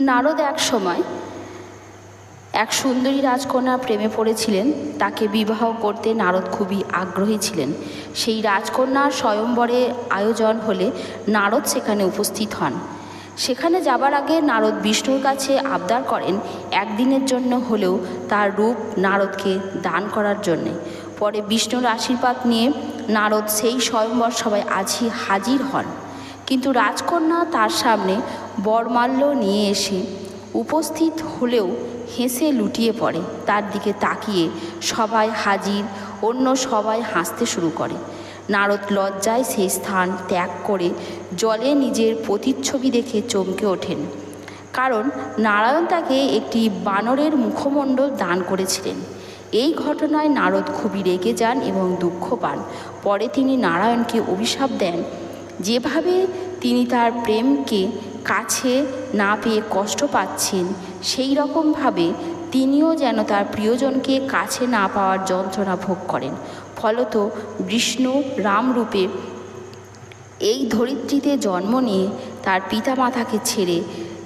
নারদ এক সময় এক সুন্দরী রাজকন্যার প্রেমে পড়েছিলেন। তাকে বিবাহ করতে নারদ খুবই আগ্রহী ছিলেন। সেই রাজকন্যার স্বয়ম্বরে আয়োজন হলে নারদ সেখানে উপস্থিত হন। সেখানে যাবার আগে নারদ বিষ্ণুর কাছে আবদার করেন একদিনের জন্য হলেও তার রূপ নারদকে দান করার জন্যে। পরে বিষ্ণুর আশীর্বাদ নিয়ে নারদ সেই স্বয়ম্বর সবাই আজি হাজির হন। কিন্তু রাজকন্যা তার সামনে বরমাল্য নিয়ে এসে উপস্থিত হলেও হেসে লুটিয়ে পড়ে। তার দিকে তাকিয়ে সবাই হাজির, অন্য সবাই হাসতে শুরু করে। নারদ লজ্জায় সেই স্থান ত্যাগ করে জলে নিজের প্রতিচ্ছবি দেখে চমকে ওঠেন। কারণ নারায়ণ তাকে একটি বানরের মুখমণ্ডল দান করেছিলেন। এই ঘটনায় নারদ খুবই রেগে যান এবং দুঃখ পান। পরে তিনি নারায়ণকে অভিশাপ দেন। যেভাবে তিনি তার প্রেমকে কাছে না পেয়ে কষ্ট পাচ্ছেন, সেই রকমভাবে তিনিও যেন তার প্রিয়জনকে কাছে না পাওয়ার যন্ত্রণা ভোগ করেন। ফলত বিষ্ণু রামরূপে এই ধরিত্রীতে জন্ম নিয়ে তার পিতামাতাকে ছেড়ে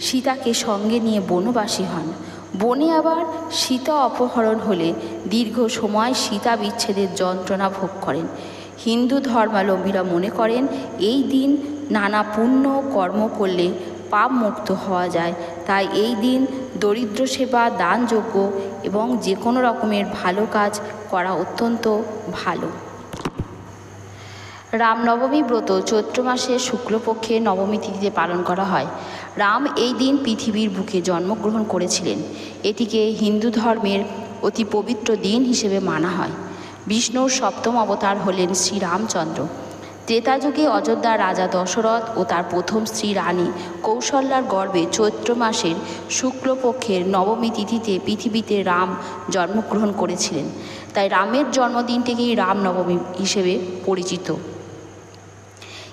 সীতাকে সঙ্গে নিয়ে বনবাসী হন। বনে আবার সীতা অপহরণ হলে দীর্ঘ সময় সীতা বিচ্ছেদের যন্ত্রণা ভোগ করেন। হিন্দু ধর্মাবলম্বীরা মনে করেন, এই দিন নানা পুণ্য কর্ম করলে পাপ মুক্ত হওয়া যায়। তাই এই দিন দরিদ্র সেবা দানযোগ্য এবং যে কোনো রকমের ভালো কাজ করা অত্যন্ত ভালো। রামনবমী ব্রত চৈত্র মাসের শুক্লপক্ষে নবমী তিথিতে পালন করা হয়। রাম এই দিন পৃথিবীর বুকে জন্মগ্রহণ করেছিলেন। এটিকে হিন্দু ধর্মের অতি পবিত্র দিন হিসেবে মানা হয়। বিষ্ণুর সপ্তম অবতার হলেন শ্রীরামচন্দ্র। ত্রেতা যুগে অযোধ্যার রাজা দশরথ ও তার প্রথম স্ত্রী রানী কৌশল্যার গর্ভে চৈত্র মাসের শুক্লপক্ষের নবমী তিথিতে পৃথিবীতে রাম জন্মগ্রহণ করেছিলেন। তাই রামের জন্মদিনটিকেই রামনবমী হিসেবে পরিচিত।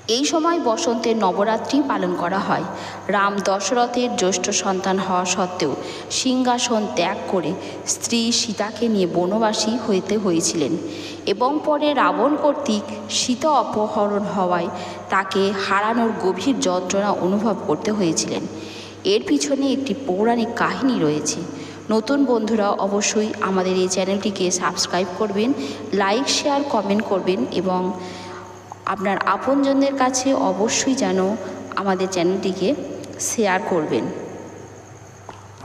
এই সময় বসন্তের নবরাত্রি পালন করা হয়। রাম দশরথের জ্যৈষ্ঠ সন্তান হওয়া সত্ত্বেও সিংহাসন ত্যাগ করে স্ত্রী সীতাকে নিয়ে বনবাসী হইতে হয়েছিলেন এবং পরে রাবণ কর্তৃক সীতা অপহরণ হওয়ায় তাকে হারানোর গভীর যন্ত্রণা অনুভব করতে হয়েছিলেন। এর পিছনে একটি পৌরাণিক কাহিনী রয়েছে। নতুন বন্ধুরা অবশ্যই আমাদের এই চ্যানেলটিকে সাবস্ক্রাইব করবেন, লাইক, শেয়ার, কমেন্ট করবেন এবং আপনার আপনজনদের কাছে অবশ্যই যেন আমাদের চ্যানেলটিকে শেয়ার করবেন।